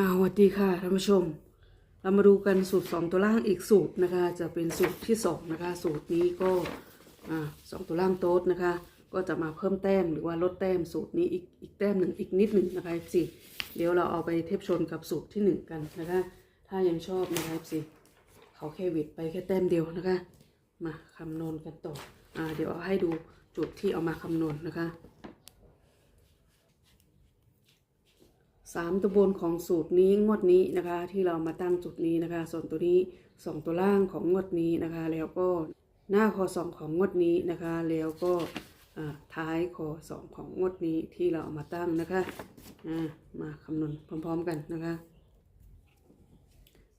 อ่าสวัสดีค่ะท่านผู้ชม เรามาดูกันสูตร 2 ตัวล่างอีกสูตรนะคะ จะเป็นสูตรที่ 2 นะคะ สูตรนี้ก็สองตัวล่างโต๊ดนะคะ ก็จะมาเพิ่มแต้มหรือว่าลดแต้มสูตรนี้อีกอีกแต้มหนึ่งอีกนิดหนึ่งนะคะสิเดี๋ยวเราเอาไปเทียบชนกับสูตรที่ 1 กันนะคะ ถ้ายังชอบนะคะสิเขาแค่วิดไปแค่แต้มเดียวนะคะ มาคำนวณกันต่ออเดี๋ยวเอาให้ดูจุดที่เอามาคำนวณนะคะ สามตัวบนของสูตรนี้งวดนี้นะคะ ที่เรามาตั้งจุดนี้นะคะ ส่วนตัวนี้สองตัวล่างของงวดนี้นะคะ แล้วก็หน้าคอสองของงวดนี้นะคะ แล้วก็ท้ายคอสองของงวดนี้ที่เราเอามาตั้งนะคะมาคำนวณพร้อมๆกันนะคะ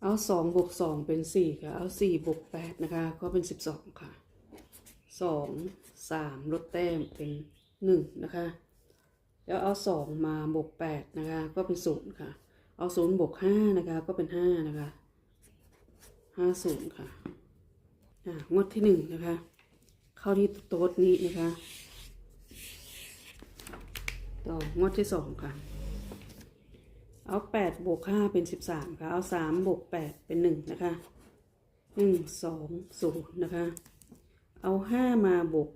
เอาสองบวกสองเป็นสี่ค่ะ เอาสี่บวกแปดนะคะก็เป็นสิบสองค่ะสองสามลดแต้มเป็นหนึ่งนะคะ แล้วเอาสองมาบวกแปดนะคะ ก็เป็นศูนย์ค่ะ เอาศูนย์บวกห้านะคะ ก็เป็นห้านะคะห้าศูนย์ค่ะอ่างวดที่หนึ่งนะคะ เข้าที่โต๊ดนี้นะคะ ต่องวดที่สองค่ะ เอาแปดบวกห้าเป็นสิบสามค่ะ เอาสามบวกแปดเป็นหนึ่งนะคะหนึ่งสองศูนย์นะคะ เอาห้ามาบวก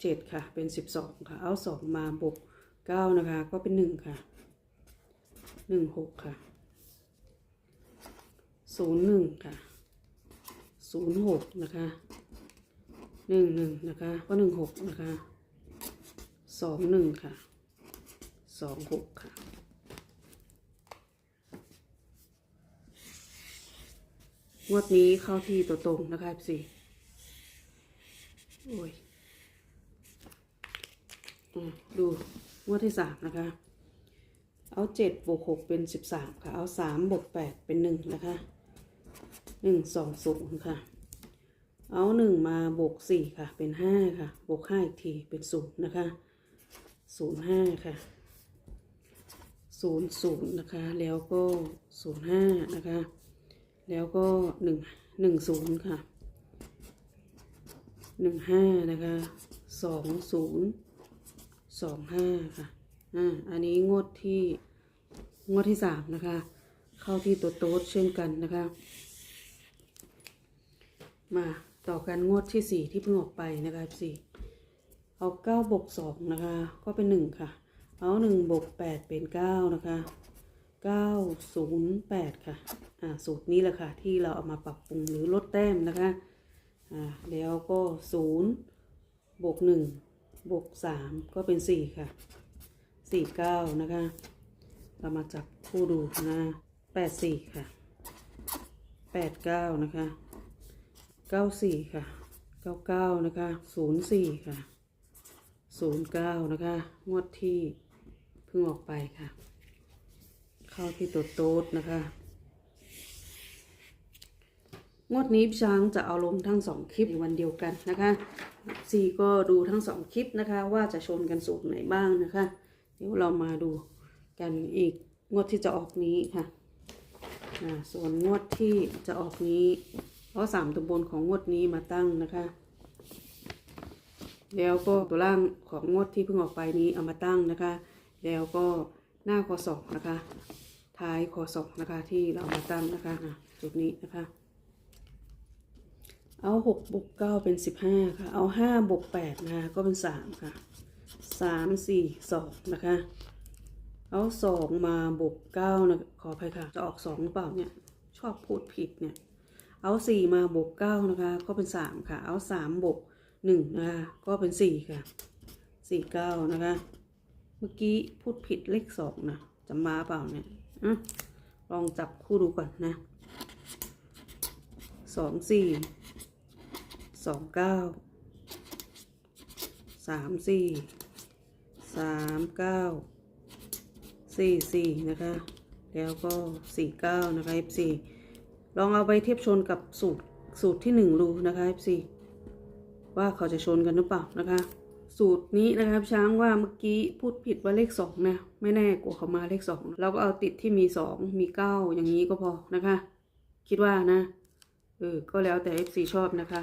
เจ็ดค่ะ เป็นสิบสองค่ะ เอาสองมาบวก เก้านะคะ ก็เป็นหนึ่งค่ะหนึ่งหกค่ะศูนย์หนึ่งค่ะศูนย์หกนะคะหนึ่งหนึ่งนะคะ ก็หนึ่งหกนะคะสองหนึ่งค่ะสองหกค่ะงวดนี้เข้าที่ตัวตรงนะคะสี่โอ้ยอดู งวดที่สามนะคะ เอาเจ็ดบวกหกเป็นสิบสามค่ะ เอาสามบวกแปดเป็นหนึ่งนะคะหนึ่งสองศูนย์ค่ะ เอาหนึ่งมาบวกสี่ค่ะ เป็นห้าค่ะ บวกห้าอีกทีเป็นศูนย์นะคะศูนย์ห้าค่ะศูนย์ศูนย์นะคะ แล้วก็ศูนย์ห้านะคะ แล้วก็หนึ่งหนึ่งศูนย์ค่ะหนึ่งห้านะคะสองศูนย์ สองห้าค่ะอ่าอันนี้งวดที่งวดที่สามนะคะ เข้าที่ตัวโต๊ดเช่นกันนะคะ มาต่อกันงวดที่สี่ที่เพิ่งออกไปนะคะสี่เอาเก้าบวกสองนะคะ ก็เป็นหนึ่งค่ะ เอาหนึ่งบวกแปดเป็นเก้านะคะเก้าศูนย์แปดค่ะ อ่าสูตรนี้แหละค่ะ ที่เราเอามาปรับปรุงหรือลดแต้มนะคะ อ่าแล้วก็ศูนย์บวกหนึ่ง บวกสามก็เป็นสี่ค่ะสี่เก้านะคะ เรามาจับคู่ดูนะแปดสี่ค่ะแปดเก้านะคะเก้าสี่ค่ะเก้าเก้านะคะศูนย์สี่ค่ะศูนย์เก้านะคะงวดที่เพิ่งออกไปค่ะ เข้าที่ตัวโต๊ดนะคะงวดนี้พี่ช้างจะเอาลงทั้งสองคลิปในวันเดียวกันนะคะ ซีก็ดูทั้งสองคลิปนะคะ ว่าจะชนกันสูตรไหนบ้างนะคะ เดี๋ยวเรามาดูกันอีกงวดที่จะออกนี้ค่ะส่วนงวดที่จะออกนี้เพราะสามตัวบนของงวดนี้มาตั้งนะคะ แล้วก็ตัวล่างของงวดที่เพิ่งออกไปนี้เอามาตั้งนะคะ แล้วก็หน้าคอศอกนะคะ ท้ายคอศอกนะคะที่เรามาตั้งนะคะจุดนี้นะคะ เอาหกบวกเก้าเป็นสิบห้าค่ะ เอาห้าบวกแปดนะคะก็เป็นสามค่ะสามสี่สองนะคะ เอาสองมาบวกเก้านะขออภัยค่ะ จะออกสองหรือเปล่าเนี่ยชอบพูดผิดเนี่ย เอาสี่มาบวกเก้านะคะ ก็เป็นสามค่ะ เอาสามบวกหนึ่งนะคะก็เป็นสี่ค่ะสี่เก้านะคะ เมื่อกี้พูดผิดเลขสองนะจะมาเปล่าเนี่ยอะลองจับคู่ดูก่อนนะสองสี่ สองเก้าสามสี่สามเก้าสี่สี่นะคะ แล้วก็สี่เก้านะคะ F4 ลองเอาไปเทียบชนกับสูตรสูตรที่หนึ่งดูนะคะ F4 ว่าเขาจะชนกันหรือเปล่านะคะ สูตรนี้นะครับช้างว่าเมื่อกี้พูดผิดว่าเลขสองนะ ไม่แน่กลัวเขามาเลขสองเราก็เอาติดที่มีสองมีเก้าอย่างนี้ก็พอนะคะ คิดว่านะเออก็แล้วแต่ FC ชอบนะคะ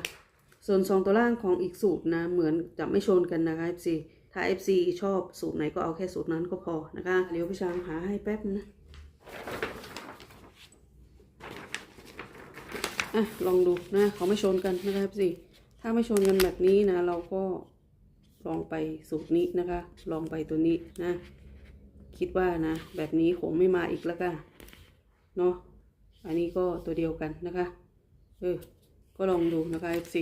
ส่วน 2 ตัวล่างของอีกสูตรนะ เหมือนจะไม่ชนกันนะคะ FC ถ้า FC ชอบสูตรไหนก็เอาแค่สูตรนั้นก็พอนะคะ เดี๋ยวพี่ช้างหาให้แป๊บนะอะลองดูนะเขาไม่ชนกันนะคะ FC ถ้าไม่ชนกันแบบนี้นะ เราก็ลองไปสูตรนี้นะคะ ลองไปตัวนี้นะ คิดว่านะ แบบนี้คงไม่มาอีกแล้วกันเนาะอันนี้ก็ตัวเดียวกันนะคะ เออ ก็ลองดูนะคะ F4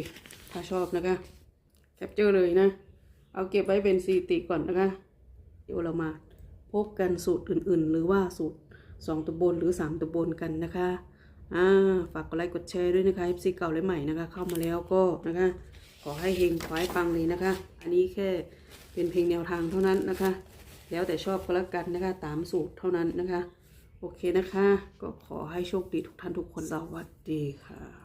ถ้าชอบนะคะ แคปเจอร์เลยนะ เอาเก็บไว้เป็นสถิติก่อนนะคะ เดี๋ยวเรามาพบกันสูตรอื่นๆ หรือว่าสูตร 2ตัวบนหรือ 3ตัวบนกันนะคะอ่าฝากกดไลค์กดแชร์ด้วยนะคะ FC เก่าและใหม่นะคะ เข้ามาแล้วก็นะคะ ขอให้เฮงขอให้ปังเลยนะคะ อันนี้แค่เป็นเพียงแนวทางเท่านั้นนะคะ แล้วแต่ชอบก็แล้วกันนะคะ ตามสูตรเท่านั้นนะคะ โอเคนะคะ ก็ขอให้โชคดีทุกท่านทุกคนสวัสดีค่ะ